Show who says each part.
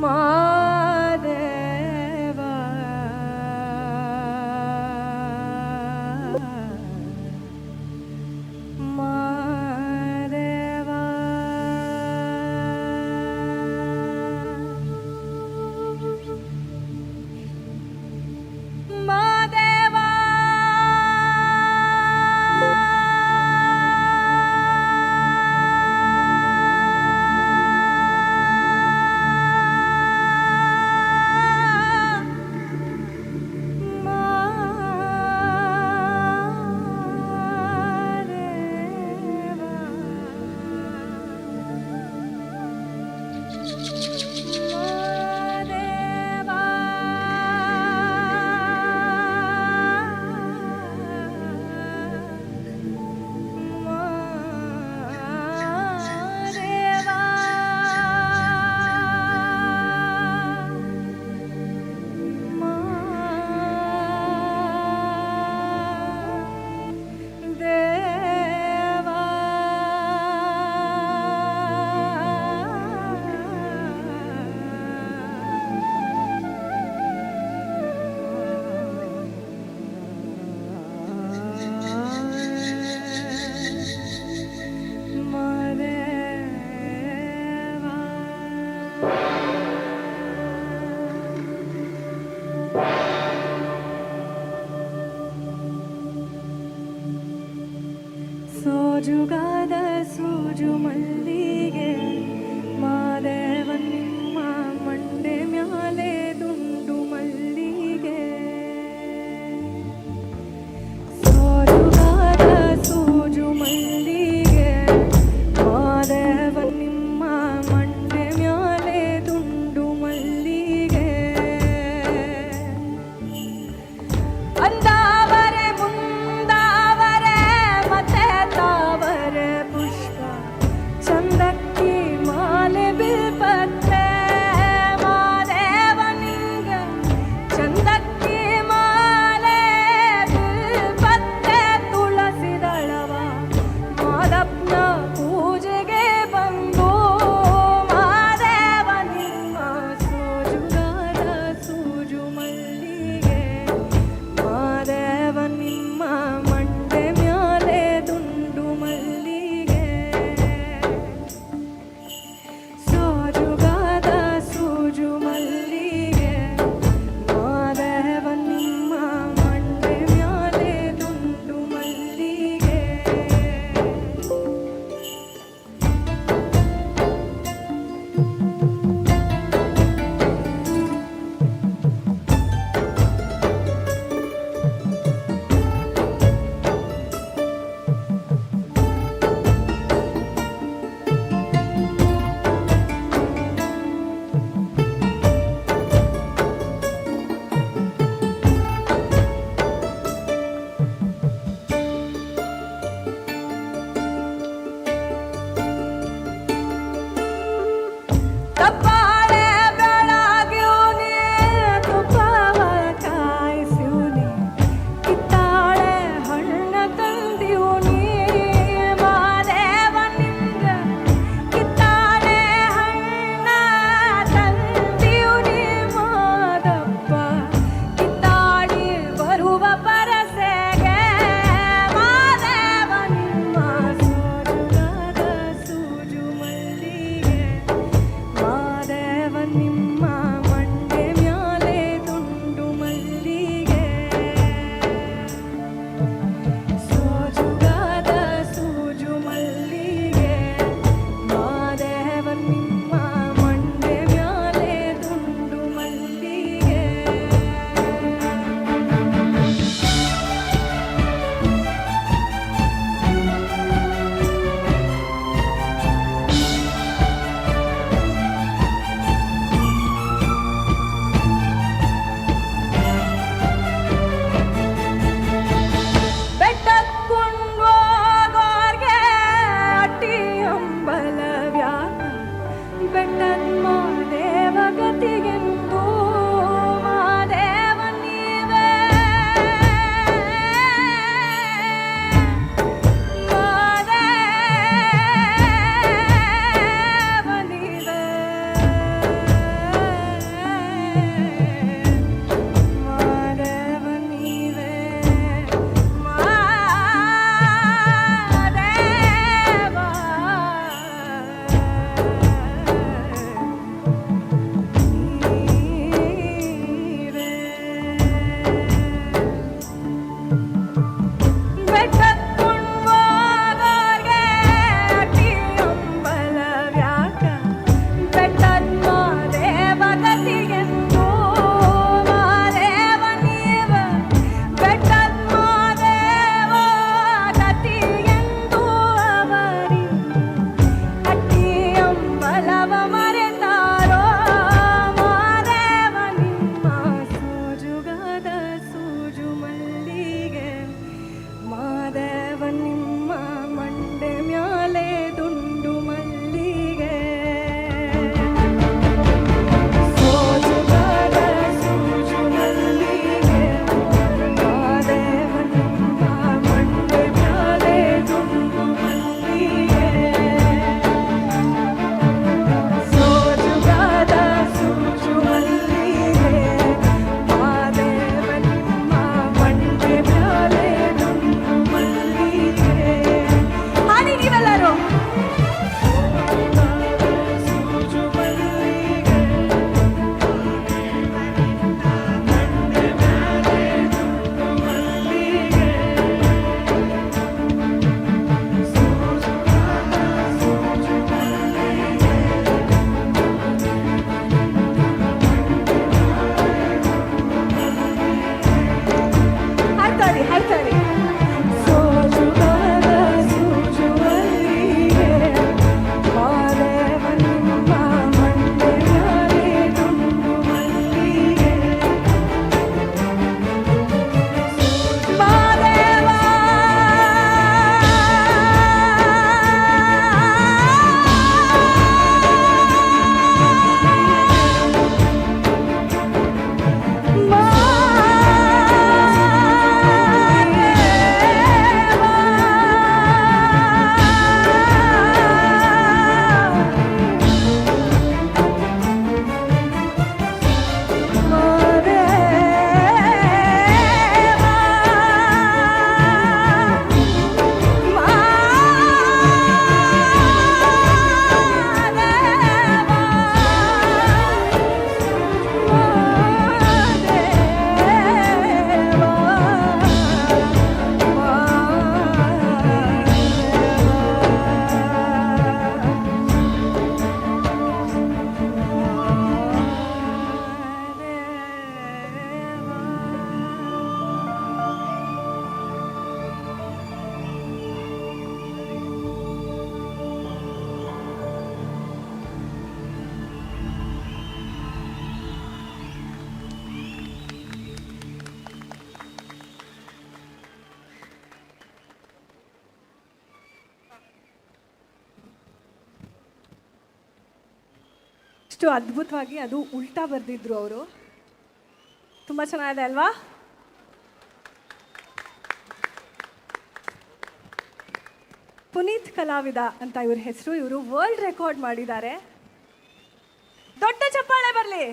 Speaker 1: mau ಎಷ್ಟು ಅದ್ಭುತವಾಗಿ ಅದು ಉಲ್ಟಾ ಬರೆದಿದ್ರು ಅವರು. ತುಂಬ ಚೆನ್ನಾಗಿದೆ ಅಲ್ವಾ? ಪುನೀತ್ ಕಲಾವಿದ ಅಂತ ಇವ್ರ ಹೆಸರು, ಇವರು ವರ್ಲ್ಡ್ ರೆಕಾರ್ಡ್ ಮಾಡಿದ್ದಾರೆ. ದೊಡ್ಡ ಚಪ್ಪಾಳೆ ಬರಲಿ!